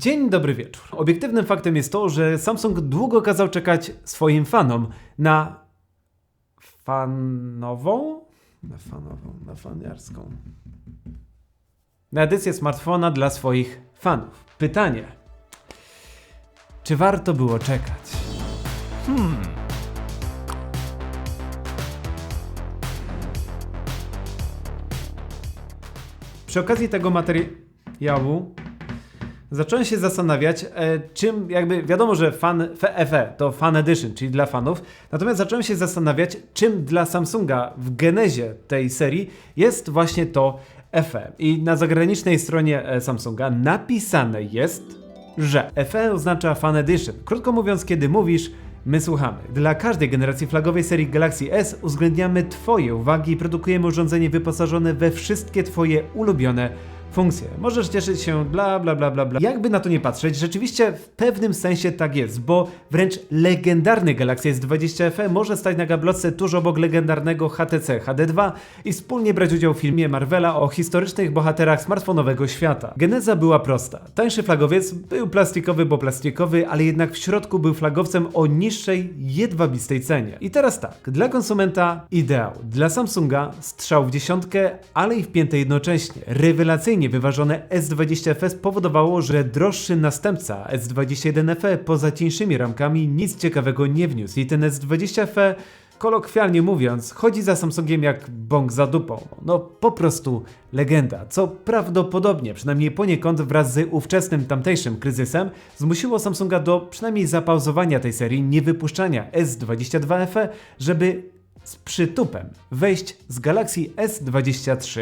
Dzień dobry wieczór. Obiektywnym faktem jest to, że Samsung długo kazał czekać swoim fanom na fanową? Na fanową, na faniarską. Na edycję smartfona dla swoich fanów. Pytanie. Czy warto było czekać? Przy okazji tego materiału zacząłem się zastanawiać, e, czym jakby wiadomo, że fan FE to fan edition, czyli dla fanów. Natomiast zacząłem się zastanawiać, czym dla Samsunga w genezie tej serii jest właśnie to FE. I na zagranicznej stronie e, Samsunga napisane jest, że FE oznacza fan edition. Krótko mówiąc, kiedy mówisz My słuchamy. Dla każdej generacji flagowej serii Galaxy S uwzględniamy Twoje uwagi i produkujemy urządzenie wyposażone we wszystkie Twoje ulubione funkcje. Możesz cieszyć się bla bla bla bla bla. Jakby na to nie patrzeć, rzeczywiście w pewnym sensie tak jest, bo wręcz legendarny Galaxy S20 FE może stać na gablotce tuż obok legendarnego HTC HD2 i wspólnie brać udział w filmie Marvela o historycznych bohaterach smartfonowego świata. Geneza była prosta. Tańszy flagowiec był plastikowy, bo plastikowy, ale jednak w środku był flagowcem o niższej, jedwabistej cenie. I teraz tak, dla konsumenta ideał. Dla Samsunga strzał w dziesiątkę, ale i w piętę jednocześnie. Rewelacyjnie wyważone S20 FE spowodowało, że droższy następca S21 FE poza cieńszymi ramkami nic ciekawego nie wniósł i ten S20 FE kolokwialnie mówiąc, chodzi za Samsungiem jak bąk za dupą. No po prostu legenda, co prawdopodobnie, przynajmniej poniekąd wraz z ówczesnym tamtejszym kryzysem, zmusiło Samsunga do przynajmniej zapauzowania tej serii, nie wypuszczania S22 FE, żeby z przytupem wejść z Galaxy S23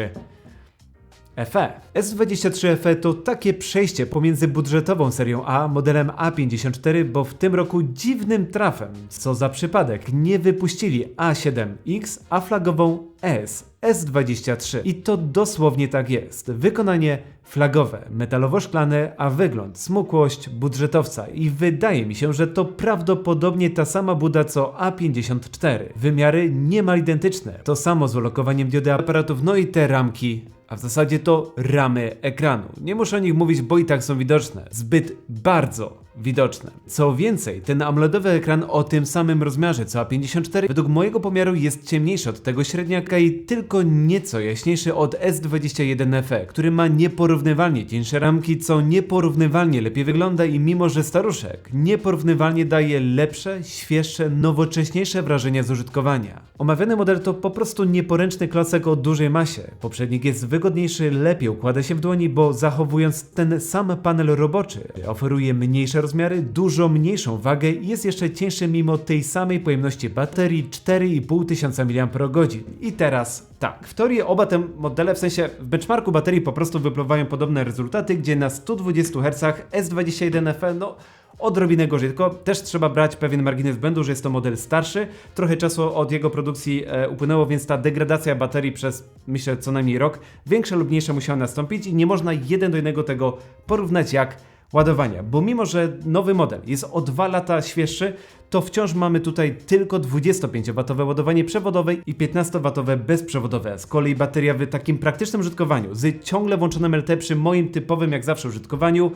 FE. S23 FE to takie przejście pomiędzy budżetową serią A, modelem A54, bo w tym roku dziwnym trafem, co za przypadek, nie wypuścili A7X, a flagową S, S23. I to dosłownie tak jest. Wykonanie flagowe, metalowo-szklane, a wygląd, smukłość budżetowca. I wydaje mi się, że to prawdopodobnie ta sama buda co A54. Wymiary niemal identyczne. To samo z ulokowaniem diody aparatów, no i te ramki a w zasadzie to ramy ekranu. Nie muszę o nich mówić, bo i tak są widoczne. Zbyt bardzo widoczne. Co więcej, ten AMOLEDowy ekran o tym samym rozmiarze co A54 według mojego pomiaru jest ciemniejszy od tego średniaka i tylko nieco jaśniejszy od S21 FE, który ma nieporównywalnie cieńsze ramki, co nieporównywalnie lepiej wygląda i mimo, że staruszek nieporównywalnie daje lepsze, świeższe, nowocześniejsze wrażenia z użytkowania. Omawiany model to po prostu nieporęczny klocek o dużej masie. Poprzednik jest wygodniejszy, lepiej układa się w dłoni, bo zachowując ten sam panel roboczy, oferuje mniejsze rozmiary, dużo mniejszą wagę i jest jeszcze cieńszy mimo tej samej pojemności baterii 4500 tysiąca mAh. I teraz tak, w teorii oba te modele, w sensie w benchmarku baterii po prostu wypływają podobne rezultaty, gdzie na 120 Hz S21 FE, no odrobinę gorzej, tylko też trzeba brać pewien margines błędu, że jest to model starszy, trochę czasu od jego produkcji e, upłynęło, więc ta degradacja baterii przez myślę co najmniej rok, większa lub mniejsza musiała nastąpić i nie można jeden do jednego tego porównać jak ładowania, bo mimo, że nowy model jest o 2 lata świeższy, to wciąż mamy tutaj tylko 25W ładowanie przewodowe i 15W bezprzewodowe. Z kolei bateria w takim praktycznym użytkowaniu, z ciągle włączonym LT przy moim typowym jak zawsze użytkowaniu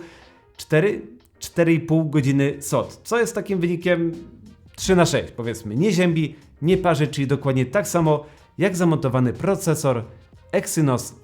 4 4,5 godziny SOT, co jest takim wynikiem 3 na 6 powiedzmy. Nie ziębi, nie parzy, czyli dokładnie tak samo jak zamontowany procesor Exynos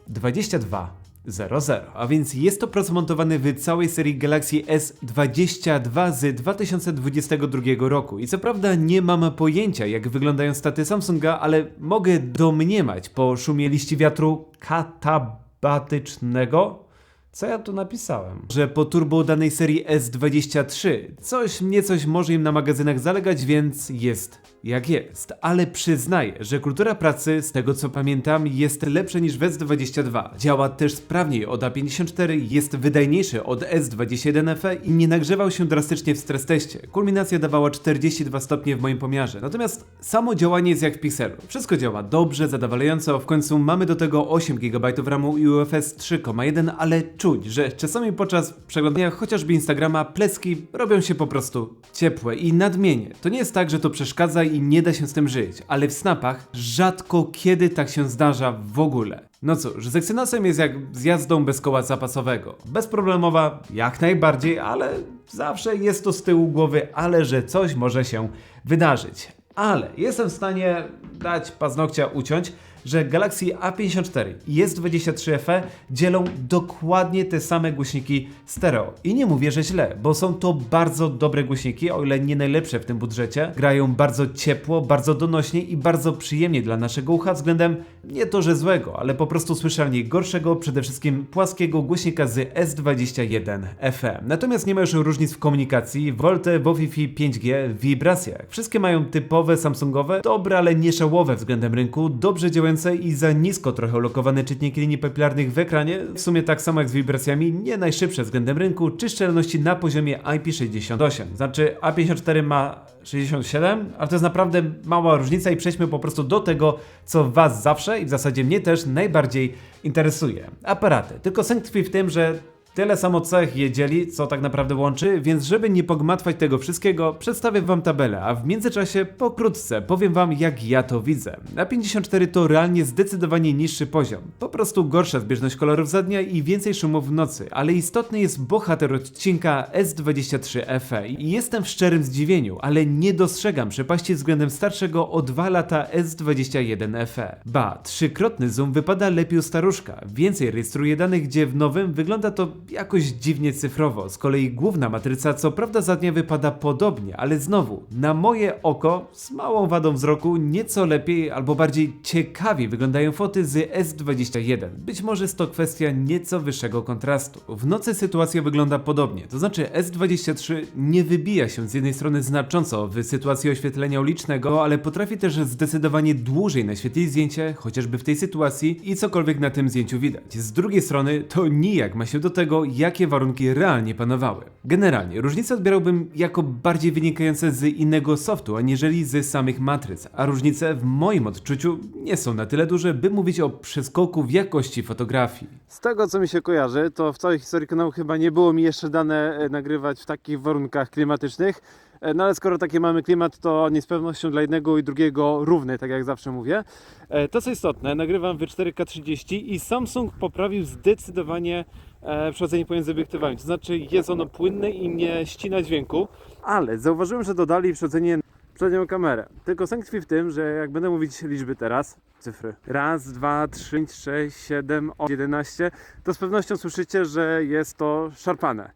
2200. A więc jest to procesor montowany w całej serii Galaxy S22 z 2022 roku. I co prawda nie mam pojęcia jak wyglądają staty Samsunga, ale mogę domniemać po szumie liści wiatru katabatycznego, co ja tu napisałem? Że po turbo danej serii S23 coś mnie coś może im na magazynach zalegać, więc jest jak jest. Ale przyznaję, że kultura pracy, z tego co pamiętam, jest lepsza niż w S22. Działa też sprawniej od A54, jest wydajniejszy od S21 FE i nie nagrzewał się drastycznie w stres teście. Kulminacja dawała 42 stopnie w moim pomiarze. Natomiast samo działanie jest jak w Pixelu. Wszystko działa dobrze, zadowalająco, w końcu mamy do tego 8 GB RAMu i UFS 3,1, ale czuć, że czasami podczas przeglądania chociażby Instagrama pleski robią się po prostu ciepłe i nadmienie. To nie jest tak, że to przeszkadza i nie da się z tym żyć, ale w snapach rzadko kiedy tak się zdarza w ogóle. No cóż, z Exynosem jest jak z jazdą bez koła zapasowego. Bezproblemowa, jak najbardziej, ale zawsze jest to z tyłu głowy, ale że coś może się wydarzyć. Ale jestem w stanie dać paznokcia uciąć, że Galaxy A54 i S23 FE dzielą dokładnie te same głośniki stereo. I nie mówię, że źle, bo są to bardzo dobre głośniki, o ile nie najlepsze w tym budżecie. Grają bardzo ciepło, bardzo donośnie i bardzo przyjemnie dla naszego ucha względem nie to, że złego, ale po prostu słyszalnie gorszego, przede wszystkim płaskiego głośnika z S21 FE. Natomiast nie ma już różnic w komunikacji, Volte, Wi-Fi 5G, wibracjach. Wszystkie mają typowe Samsungowe, dobre, ale nie szałowe względem rynku, dobrze działające i za nisko trochę lokowane czytniki linii papilarnych w ekranie, w sumie tak samo jak z wibracjami, nie najszybsze względem rynku, czy szczelności na poziomie IP68. Znaczy A54 ma 67, ale to jest naprawdę mała różnica i przejdźmy po prostu do tego, co Was zawsze i w zasadzie mnie też najbardziej interesuje. Aparaty. Tylko sęk tkwi w tym, że Tyle samo cech je dzieli, co tak naprawdę łączy, więc żeby nie pogmatwać tego wszystkiego, przedstawię wam tabelę, a w międzyczasie pokrótce powiem wam jak ja to widzę. Na 54 to realnie zdecydowanie niższy poziom. Po prostu gorsza zbieżność kolorów za dnia i więcej szumów w nocy, ale istotny jest bohater odcinka S23 FE i jestem w szczerym zdziwieniu, ale nie dostrzegam przepaści względem starszego o 2 lata S21 FE. Ba, trzykrotny zoom wypada lepiej u staruszka, więcej rejestruje danych, gdzie w nowym wygląda to jakoś dziwnie cyfrowo. Z kolei główna matryca co prawda za dnia wypada podobnie, ale znowu, na moje oko, z małą wadą wzroku, nieco lepiej albo bardziej ciekawiej wyglądają foty z S21. Być może jest to kwestia nieco wyższego kontrastu. W nocy sytuacja wygląda podobnie, to znaczy S23 nie wybija się z jednej strony znacząco w sytuacji oświetlenia ulicznego, ale potrafi też zdecydowanie dłużej naświetlić zdjęcie, chociażby w tej sytuacji i cokolwiek na tym zdjęciu widać. Z drugiej strony to nijak ma się do tego, jakie warunki realnie panowały. Generalnie, różnice odbierałbym jako bardziej wynikające z innego softu, aniżeli z samych matryc, a różnice w moim odczuciu nie są na tyle duże, by mówić o przeskoku w jakości fotografii. Z tego co mi się kojarzy, to w całej historii kanału chyba nie było mi jeszcze dane e, nagrywać w takich warunkach klimatycznych. E, No ale skoro taki mamy klimat, to jest z pewnością dla jednego i drugiego równy, tak jak zawsze mówię. E, To co istotne, nagrywam w 4K30 i Samsung poprawił zdecydowanie e, przechodzenie pomiędzy obiektywami. To znaczy jest ono płynne i nie ścina dźwięku. Ale zauważyłem, że dodali przechodzenie przednią kamerę. Tylko sęk tkwi w tym, że jak będę mówić liczby teraz, cyfry, raz, dwa, trzy, sześć, siedem, osiem, jedenaście, to z pewnością słyszycie, że jest to szarpane.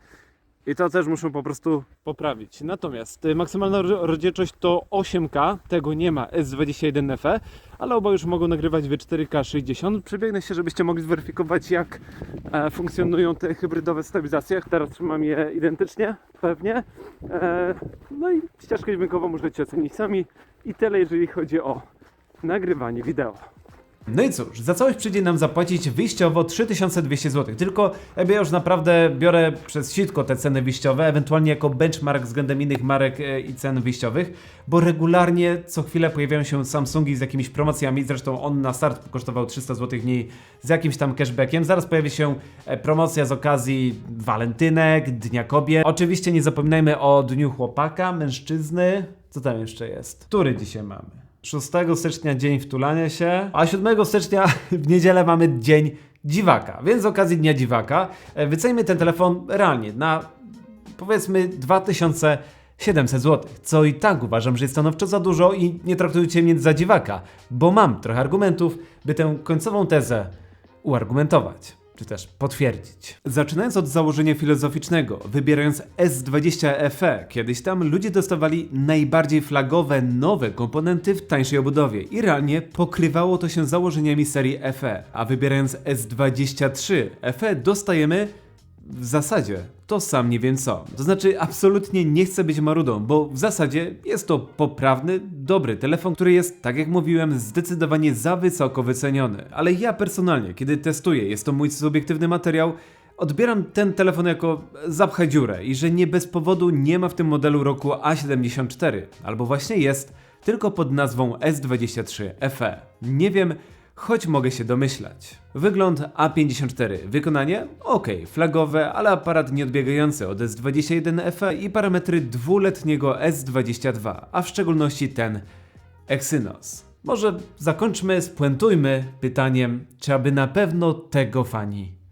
I to też muszę po prostu poprawić. Natomiast y, maksymalna ro- rozdzielczość to 8K, tego nie ma S21 FE, ale oba już mogą nagrywać w 4K 60. Przebiegnę się, żebyście mogli zweryfikować jak e, funkcjonują te hybrydowe stabilizacje. Teraz trzymam je identycznie, pewnie. E, no i ścieżkę dźwiękową możecie ocenić sami. I tyle, jeżeli chodzi o nagrywanie wideo. No i cóż, za całość przyjdzie nam zapłacić wyjściowo 3200 zł. Tylko jakby ja już naprawdę biorę przez sitko te ceny wyjściowe, ewentualnie jako benchmark względem innych marek e, i cen wyjściowych, bo regularnie co chwilę pojawiają się Samsungi z jakimiś promocjami. Zresztą on na start kosztował 300 zł mniej z jakimś tam cashbackiem. Zaraz pojawi się e, promocja z okazji walentynek, Dnia Kobiet. Oczywiście nie zapominajmy o Dniu Chłopaka, Mężczyzny. Co tam jeszcze jest? Który dzisiaj mamy? 6 stycznia dzień wtulania się, a 7 stycznia w niedzielę mamy dzień dziwaka. Więc z okazji Dnia Dziwaka e, wycejmy ten telefon realnie na powiedzmy 2700 zł. Co i tak uważam, że jest stanowczo za dużo i nie traktujcie mnie za dziwaka, bo mam trochę argumentów, by tę końcową tezę uargumentować. Czy też potwierdzić. Zaczynając od założenia filozoficznego, wybierając S20 FE, kiedyś tam ludzie dostawali najbardziej flagowe nowe komponenty w tańszej obudowie i realnie pokrywało to się założeniami serii FE, a wybierając S23 FE dostajemy w zasadzie to sam nie wiem co. To znaczy, absolutnie nie chcę być marudą, bo w zasadzie jest to poprawny, dobry telefon, który jest, tak jak mówiłem, zdecydowanie za wysoko wyceniony. Ale ja personalnie, kiedy testuję, jest to mój subiektywny materiał, odbieram ten telefon jako zapchaj dziurę i że nie bez powodu nie ma w tym modelu roku A74, albo właśnie jest, tylko pod nazwą S23 FE. Nie wiem, choć mogę się domyślać. Wygląd A54, wykonanie ok, flagowe, ale aparat nieodbiegający od S21 FE i parametry dwuletniego S22, a w szczególności ten Exynos. Może zakończmy, spuentujmy pytaniem, czy aby na pewno tego fani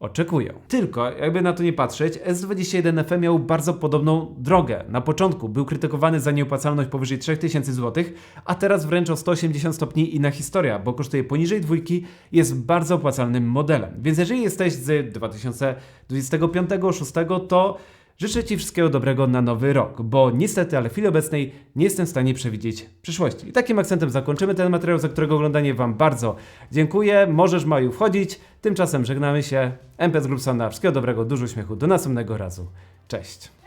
oczekują. Tylko, jakby na to nie patrzeć, S21FM miał bardzo podobną drogę. Na początku był krytykowany za nieopłacalność powyżej 3000 zł, a teraz wręcz o 180 stopni inna historia, bo kosztuje poniżej dwójki, jest bardzo opłacalnym modelem. Więc jeżeli jesteś z 2025-2026, to życzę Ci wszystkiego dobrego na nowy rok, bo niestety, ale w chwili obecnej nie jestem w stanie przewidzieć przyszłości. I takim akcentem zakończymy ten materiał, za którego oglądanie Wam bardzo dziękuję. Możesz Maju wchodzić. Tymczasem żegnamy się. MPS Group Sonda. Wszystkiego dobrego, dużo śmiechu. Do następnego razu. Cześć.